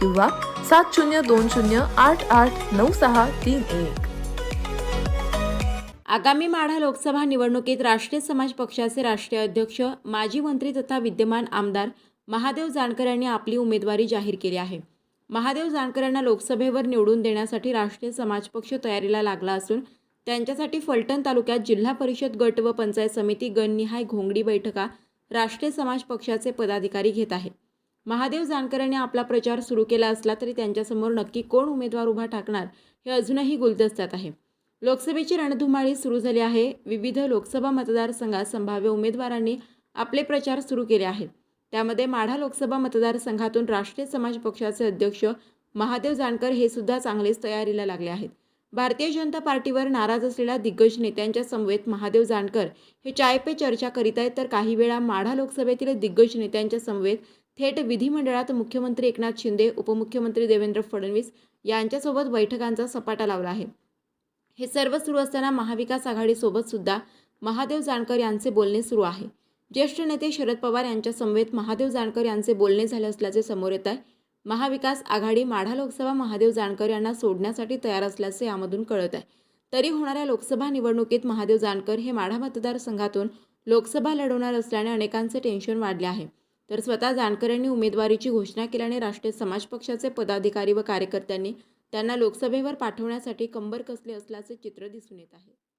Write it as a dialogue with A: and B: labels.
A: किंवा सात शून्य दोन शून्य आठ आठ नऊ सहा तीन एक.
B: आगामी माढा लोकसभा निवडणुकीत राष्ट्रीय समाज पक्षाचे राष्ट्रीय अध्यक्ष माजी मंत्री तथा विद्यमान आमदार महादेव जानकर यांनी आपली उमेदवारी जाहीर केली आहे. महादेव जानकर यांना लोकसभेवर निवडून देण्यासाठी राष्ट्रीय समाज पक्ष तयारीला लागला असून त्यांच्यासाठी फलटण तालुक्यात जिल्हा परिषद गट व पंचायत समिती गणनिहाय घोंगडी बैठका राष्ट्रीय समाज पक्षाचे पदाधिकारी घेत आहेत. महादेव जानकरांनी आपला प्रचार सुरू केला असला तरी त्यांच्यासमोर नक्की कोण उमेदवार उभा टाकणार हे अजूनही गुलदस्त्यात आहे. लोकसभेची रणधुमाळी सुरू झाली आहे. विविध लोकसभा मतदारसंघात संभाव्य उमेदवारांनी आपले प्रचार सुरू केले आहेत. त्यामध्ये माढा लोकसभा मतदारसंघातून राष्ट्रीय समाज पक्षाचे अध्यक्ष महादेव जानकर हे सुद्धा चांगलेच तयारीला लागले आहेत. भारतीय जनता पार्टीवर नाराज असलेल्या दिग्गज नेत्यांच्या समवेत महादेव जानकर हे चाय पे चर्चा करीत आहेत. तर काही वेळा माढा लोकसभेतील दिग्गज नेत्यांच्या समवेत थेट विधिमंडळात मुख्यमंत्री एकनाथ शिंदे उपमुख्यमंत्री देवेंद्र फडणवीस यांच्यासोबत बैठकांचा सपाटा लावला आहे. हे सर्व सुरू असताना महाविकास आघाडीसोबत सुद्धा महादेव जानकर यांचे बोलणे सुरू आहे. ज्येष्ठ नेते शरद पवार यांच्या समवेत महादेव जानकर यांचे बोलणे झाले असल्याचे समोर येत आहे. महाविकास आघाडी माढा लोकसभा महादेव जानकर यांना सोडण्यासाठी तयार असल्याचे यामधून कळत आहे. तरी होणाऱ्या लोकसभा निवडणुकीत महादेव जानकर हे माढा मतदारसंघातून लोकसभा लढवणार असल्याने अनेकांचे टेन्शन वाढले आहे. तर स्वतः जानकर यांनी उमेदवारीची घोषणा केल्याने राष्ट्रीय समाज पक्षाचे पदाधिकारी व कार्यकर्त्यांनी त्यांना लोकसभेवर पाठवण्यासाठी कंबर कसले असल्याचे चित्र दिसून येत आहे.